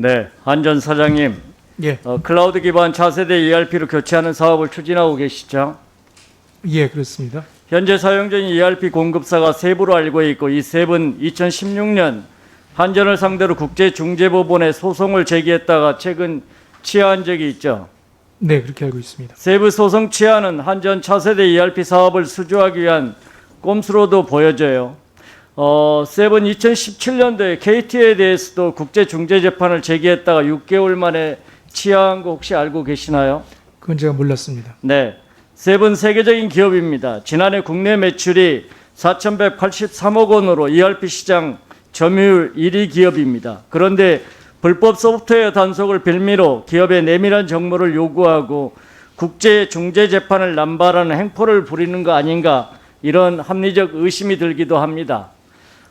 네, 한전 사장님, 예, 어, 클라우드 기반 차세대 ERP로 교체하는 사업을 추진하고 계시죠? 예, 그렇습니다. 현재 사용 중인 ERP 공급사가 세부로 알고 있고 이 세부는 2016년 한전을 상대로 국제중재법원에 소송을 제기했다가 최근 취하한 적이 있죠. 네, 그렇게 알고 있습니다. 세부 소송 취하는 한전 차세대 ERP 사업을 수주하기 위한 꼼수로도 보여져요. 어, 세븐 2017년도에 KT에 대해서도 국제중재재판을 제기했다가 6개월 만에 취하한 거 혹시 알고 계시나요? 그건 제가 몰랐습니다. 네. 세븐 세계적인 기업입니다. 지난해 국내 매출이 4,183억 원으로 ERP 시장 점유율 1위 기업입니다. 그런데 불법 소프트웨어 단속을 빌미로 기업의 내밀한 정보를 요구하고 국제 중재 재판을 남발하는 행포를 부리는 거 아닌가 이런 합리적 의심이 들기도 합니다.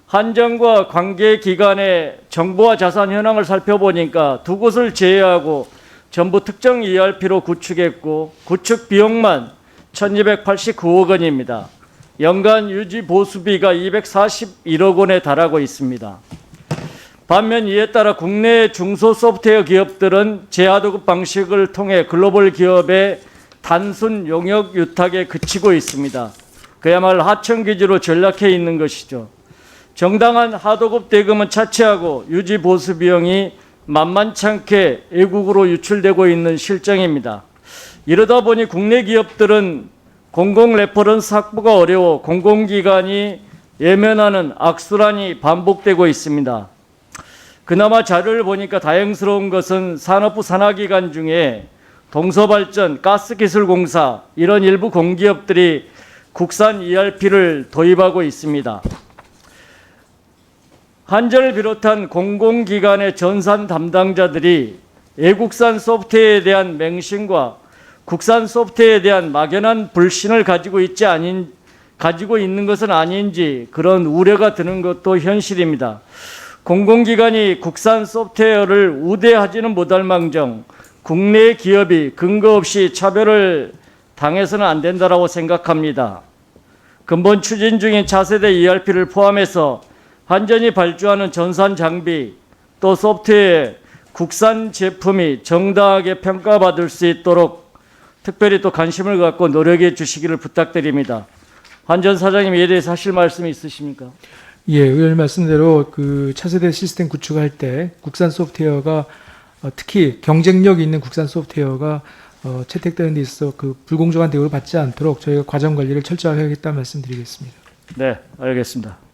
한정과 관계 기관의 정보와 자산 현황을 살펴보니까 두 곳을 제외하고 전부 특정 ERP로 구축했고 구축 비용만 1289억 원입니다. 연간 유지 보수비가 241억 원에 달하고 있습니다. 반면 이에 따라 국내 중소 소프트웨어 기업들은 제하도급 방식을 통해 글로벌 기업의 단순 용역 유탁에 그치고 있습니다. 그야말로 하청 기지로 전락해 있는 것이죠. 정당한 하도급 대금은 차치하고 유지 보수 비용이 만만찮게 외국으로 유출되고 있는 실정입니다. 이러다 보니 국내 기업들은 공공 레퍼런스 확보가 어려워 공공기관이 예면하는 악순환이 반복되고 있습니다. 그나마 자료를 보니까 다행스러운 것은 산업부 산하기관 중에 동서발전, 가스기술공사 이런 일부 공기업들이 국산 ERP를 도입하고 있습니다. 한전을 비롯한 공공기관의 전산 담당자들이 외국산 소프트웨어에 대한 맹신과 국산 소프트웨어에 대한 막연한 불신을 가지고 있지 아닌 가지고 있는 것은 아닌지 그런 우려가 드는 것도 현실입니다. 공공기관이 국산 소프트웨어를 우대하지는 못할 망정 국내 기업이 근거 없이 차별을 당해서는 안 된다라고 생각합니다. 근본 추진 중인 차세대 ERP를 포함해서 한전이 발주하는 전산 장비 또 소프트웨어 국산 제품이 정당하게 평가받을 수 있도록 특별히 또 관심을 갖고 노력해 주시기를 부탁드립니다. 한전 사장님 이에 대해서 하실 말씀이 있으십니까? 예, 의원 말씀대로 그 차세대 시스템 구축할 때 국산 소프트웨어가 어, 특히 경쟁력 있는 국산 소프트웨어가 어, 채택되는 데 있어서 그 불공정한 대우를 받지 않도록 저희가 과정 관리를 철저하게 하겠다 말씀드리겠습니다. 네, 알겠습니다.